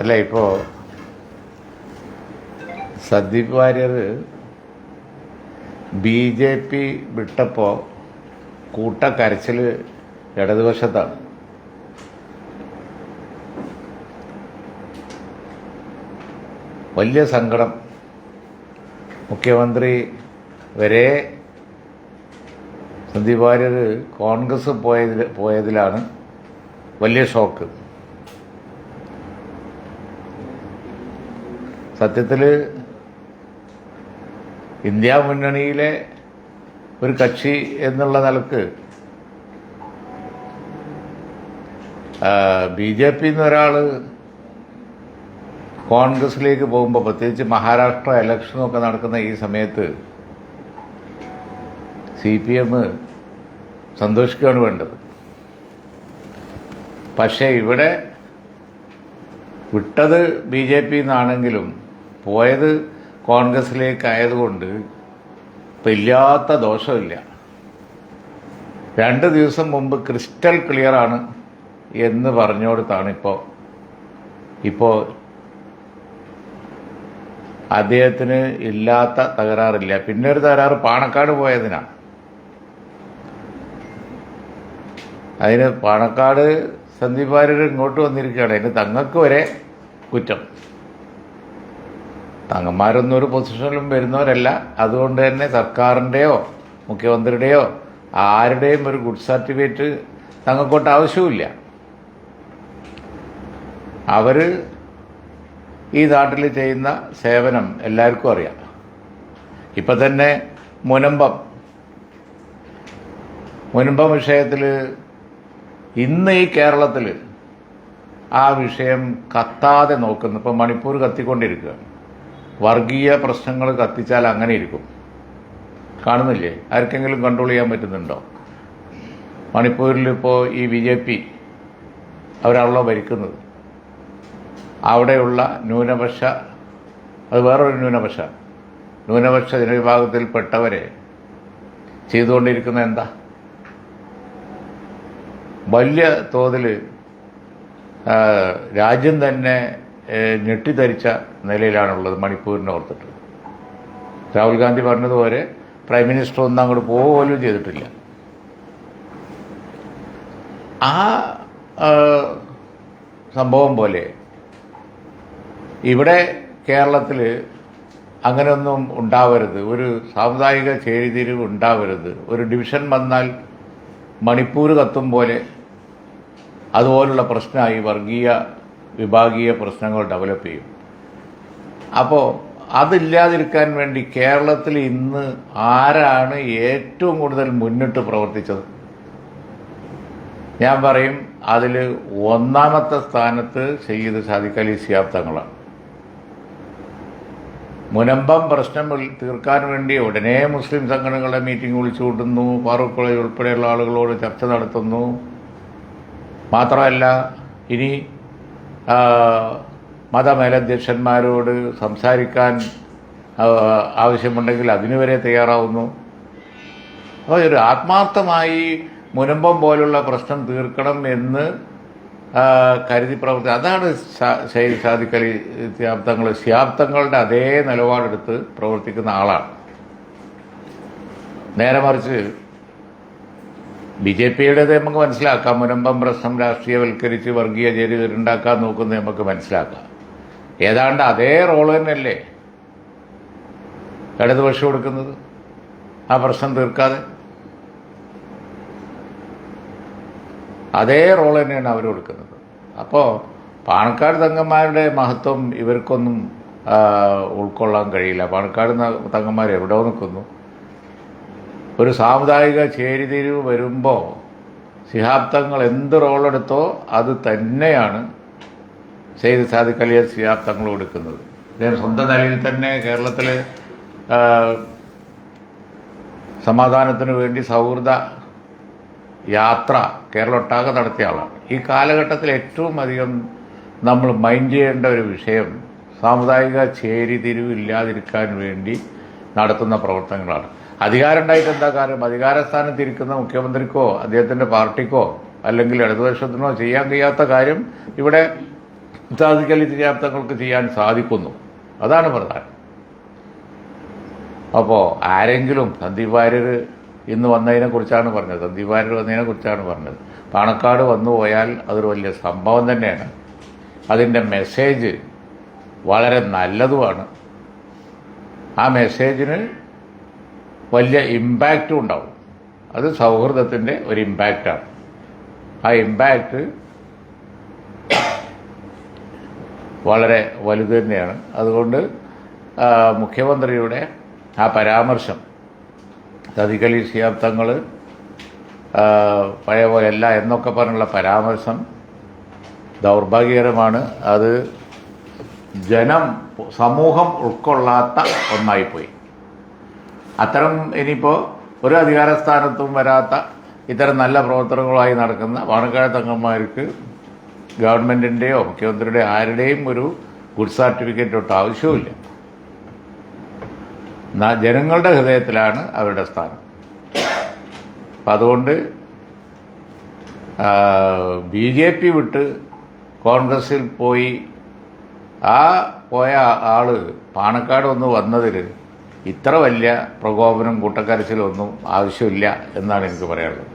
അല്ല ഇപ്പോ Sandeep Warrier B J P വിട്ടപ്പോ കൂട്ടക്കരച്ചിൽ ഇടതുവശത്താണ് വലിയ സങ്കടം. മുഖ്യമന്ത്രി വരെ സന്ദീപ് വാര്യർ കോൺഗ്രസ് പോയതിൽ പോയതിലാണ് വലിയ ഷോക്ക്. സത്യത്തിൽ ഇന്ത്യ മുന്നണിയിലെ ഒരു കക്ഷി എന്നുള്ള നിലയ്ക്ക് ബി ജെ പി എന്നൊരാൾ കോൺഗ്രസിലേക്ക് പോകുമ്പോൾ പ്രത്യേകിച്ച് മഹാരാഷ്ട്ര ഇലക്ഷനൊക്കെ നടക്കുന്ന ഈ സമയത്ത് സി പി എം സന്തോഷിക്കുകയാണ് വേണ്ടത്. പക്ഷേ ഇവിടെ വിട്ടത് ബി ജെ പി എന്നാണെങ്കിലും പോയത് കോൺഗ്രസിലേക്ക് ആയതുകൊണ്ട് ഇപ്പം ഇല്ലാത്ത ദോഷമില്ല. രണ്ട് ദിവസം മുമ്പ് ക്രിസ്റ്റൽ ക്ലിയറാണ് എന്ന് പറഞ്ഞുകൊടുത്താണ് ഇപ്പോൾ ഇപ്പോൾ അദ്ദേഹത്തിന് ഇല്ലാത്ത തകരാറില്ല. പിന്നെ ഒരു തകരാറ് പാണക്കാട് പോയതിനാണ് അതിന് പാണക്കാട് സന്ദീപ് വാര്യർ ഇങ്ങോട്ട് വന്നിരിക്കുകയാണ്. അതിന് തങ്ങൾക്ക് വരെ കുറ്റം. തങ്ങന്മാരൊന്നും ഒരു പൊസിഷനിലും വരുന്നവരല്ല. അതുകൊണ്ട് തന്നെ സർക്കാരിന്റെയോ മുഖ്യമന്ത്രിയുടെയോ ആരുടെയും ഒരു ഗുഡ് സർട്ടിഫിക്കറ്റ് തങ്ങൾക്കോട്ട് ആവശ്യമില്ല അവർ ഈ നാട്ടിൽ ചെയ്യുന്ന സേവനം എല്ലാവർക്കും അറിയാം. ഇപ്പം തന്നെ മുനമ്പം. മുനമ്പം വിഷയത്തിൽ ഇന്ന് ഈ കേരളത്തിൽ ആ വിഷയം കത്താതെ നോക്കുന്നു. ഇപ്പം മണിപ്പൂർ കത്തിക്കൊണ്ടിരിക്കുകയാണ്. വർഗീയ പ്രശ്നങ്ങൾ കത്തിച്ചാൽ അങ്ങനെ ഇരിക്കും. കാണുന്നില്ലേ? ആർക്കെങ്കിലും കൺട്രോൾ ചെയ്യാൻ പറ്റുന്നുണ്ടോ? മണിപ്പൂരിൽ ഇപ്പോൾ ഈ ബി ജെ പി അവരാണല്ലോ ഭരിക്കുന്നത്. അവിടെയുള്ള ന്യൂനപക്ഷ അത് വേറൊരു ന്യൂനപക്ഷ. ന്യൂനപക്ഷ ജനവിഭാഗത്തിൽപ്പെട്ടവരെ ചെയ്തുകൊണ്ടിരിക്കുന്ന എന്താ? വലിയ തോതിൽ രാജ്യം തന്നെ ഞെട്ടിധരിച്ച നിലയിലാണുള്ളത് മണിപ്പൂരിനെ ഓർത്തിട്ട്. രാഹുൽ ഗാന്ധി പറഞ്ഞതുപോലെ പ്രൈം മിനിസ്റ്റർ ഒന്നും അങ്ങോട്ട് പോലും ചെയ്തിട്ടില്ല. ആ സംഭവം പോലെ ഇവിടെ കേരളത്തിൽ അങ്ങനെയൊന്നും ഉണ്ടാവരുത്. ഒരു സാമുദായിക ചേരിതിരിവ് ഉണ്ടാവരുത്. ഒരു ഡിവിഷൻ വന്നാൽ മണിപ്പൂർ കത്തും പോലെ അതുപോലുള്ള പ്രശ്നമായി വർഗീയ വിഭാഗീയ പ്രശ്നങ്ങൾ ഡെവലപ്പ് ചെയ്യും. അപ്പോൾ അതില്ലാതിരിക്കാൻ വേണ്ടി കേരളത്തിൽ ഇന്ന് ആരാണ് ഏറ്റവും കൂടുതൽ മുന്നിട്ട് പ്രവർത്തിച്ചത്? ഞാൻ പറയും അതിൽ ഒന്നാമത്തെ സ്ഥാനത്ത് സയ്യിദ് സാദിഖ് അലി തങ്ങളാണ്. മുനമ്പം പ്രശ്നം തീർക്കാൻ വേണ്ടി ഉടനെ മുസ്ലിം സംഘടനകളുടെ മീറ്റിംഗ് വിളിച്ചു കൂട്ടുന്നു ഫാറൂഖ് കോളേജ് ഉൾപ്പെടെയുള്ള ആളുകളോട് ചർച്ച നടത്തുന്നു. മാത്രമല്ല ഇനി മതമേലധ്യക്ഷന്മാരോട് സംസാരിക്കാൻ ആവശ്യമുണ്ടെങ്കിൽ അതിനുവരെ തയ്യാറാവുന്നു. അപ്പോൾ ഒരു ആത്മാർത്ഥമായി മുനമ്പം പോലുള്ള പ്രശ്നം തീർക്കണം എന്ന് കരുതി പ്രവർത്തി അതാണ് ശൈലി സാധിക്കലി സിയാബ്ദങ്ങൾ സിയാബ്ദങ്ങളുടെ അതേ നിലപാടെടുത്ത് പ്രവർത്തിക്കുന്ന ആളാണ്. നേരെ മറിച്ച് ബി ജെ പിയുടേത് നമുക്ക് മനസ്സിലാക്കാം. മുനമ്പം പ്രശ്നം രാഷ്ട്രീയവൽക്കരിച്ച് വർഗീയ ചേരി ഉണ്ടാക്കാൻ നോക്കുന്നത് നമുക്ക് മനസ്സിലാക്കാം. ഏതാണ്ട് അതേ റോൾ തന്നെയല്ലേ ഇടതുപക്ഷം കൊടുക്കുന്നത്? ആ പ്രശ്നം തീർക്കാതെ? അതേ റോൾ തന്നെയാണ് അവർ കൊടുക്കുന്നത്. അപ്പോൾ പാണക്കാട് തങ്ങന്മാരുടെ മഹത്വം ഇവർക്കൊന്നും ഉൾക്കൊള്ളാൻ കഴിയില്ല. പാണക്കാട് തങ്ങന്മാർ എവിടെ നിൽക്കുന്നു. ഒരു സാമുദായിക ചേരിതിരിവ് വരുമ്പോൾ സിഹാബ്ദങ്ങൾ എന്ത് റോളെടുത്തോ അത് തന്നെയാണ് സെയ്ദ് സാദിഖ് അലിയ സിഹാബ്ദങ്ങൾ കൊടുക്കുന്നത് അദ്ദേഹം സ്വന്തം നിലയിൽ തന്നെ കേരളത്തിൽ സമാധാനത്തിന് വേണ്ടി സൗഹൃദ യാത്ര കേരളൊട്ടാകെ നടത്തിയ ആളാണ്. ഈ കാലഘട്ടത്തിൽ ഏറ്റവും അധികം നമ്മൾ മൈൻഡ് ചെയ്യേണ്ട ഒരു വിഷയം സാമുദായിക ചേരിതിരിവ് ഇല്ലാതിരിക്കാൻ വേണ്ടി നടത്തുന്ന പ്രവർത്തനങ്ങളാണ്. അധികാരം ഉണ്ടായിട്ട് എന്താ കാര്യം? അധികാര സ്ഥാനത്തിരിക്കുന്ന മുഖ്യമന്ത്രിക്കോ അദ്ദേഹത്തിന്റെ പാർട്ടിക്കോ അല്ലെങ്കിൽ ഇടതുപക്ഷത്തിനോ ചെയ്യാൻ കഴിയാത്ത കാര്യം ഇവിടെ സാധിക്കൽ ചെയ്യാത്തങ്ങൾക്ക് ചെയ്യാൻ സാധിക്കുന്നു. അതാണ് പ്രധാനം. അപ്പോൾ ആരെങ്കിലും സന്ദീപ് വാര്യർ ഇന്ന് വന്നതിനെ കുറിച്ചാണ് പറഞ്ഞത്. സന്ദീപ് വാര്യർ വന്നതിനെ കുറിച്ചാണ് പറഞ്ഞത്. പാണക്കാട് വന്നു പോയാൽ അതൊരു വലിയ സംഭവം തന്നെയാണ്. അതിന്റെ മെസ്സേജ് വളരെ നല്ലതുമാണ്. ആ മെസ്സേജിന് വലിയ ഇമ്പാക്റ്റും ഉണ്ടാവും. അത് സൗഹൃദത്തിന്റെ ഒരു ഇമ്പാക്റ്റാണ്. ആ ഇമ്പാക്റ്റ് വളരെ വലുത് തന്നെയാണ്. അതുകൊണ്ട് മുഖ്യമന്ത്രിയുടെ ആ പരാമർശം സദിഖലി ശിഹാബ് പഴയ പോലെ അല്ല എന്നൊക്കെ പറഞ്ഞുള്ള പരാമർശം ദൗർഭാഗ്യകരമാണ്. അത് ജനം സമൂഹം ഉൾക്കൊള്ളാത്ത ഒന്നായിപ്പോയി. അത്തരം ഇനിയിപ്പോൾ ഒരു അധികാരസ്ഥാനത്തും വരാത്ത ഇത്തരം നല്ല പ്രവർത്തനങ്ങളുമായി നടക്കുന്ന പാണക്കാട് തങ്ങന്മാർക്ക് ഗവൺമെന്റിന്റെയോ മുഖ്യമന്ത്രിയുടെയോ ആരുടെയും ഒരു ഗുഡ് സർട്ടിഫിക്കറ്റ് ഒട്ട് ആവശ്യവുമില്ല. ജനങ്ങളുടെ ഹൃദയത്തിലാണ് അവരുടെ സ്ഥാനം. അപ്പം അതുകൊണ്ട് ബി ജെ പി വിട്ട് കോൺഗ്രസിൽ പോയി ആ പോയ ആൾ പാണക്കാട് ഒന്ന് വന്നതിൽ ഇത്ര വലിയ പ്രകോപനം കൂട്ടക്കരച്ചിലൊന്നും ആവശ്യമില്ല എന്നാണ് എനിക്ക് പറയാനുള്ളത്.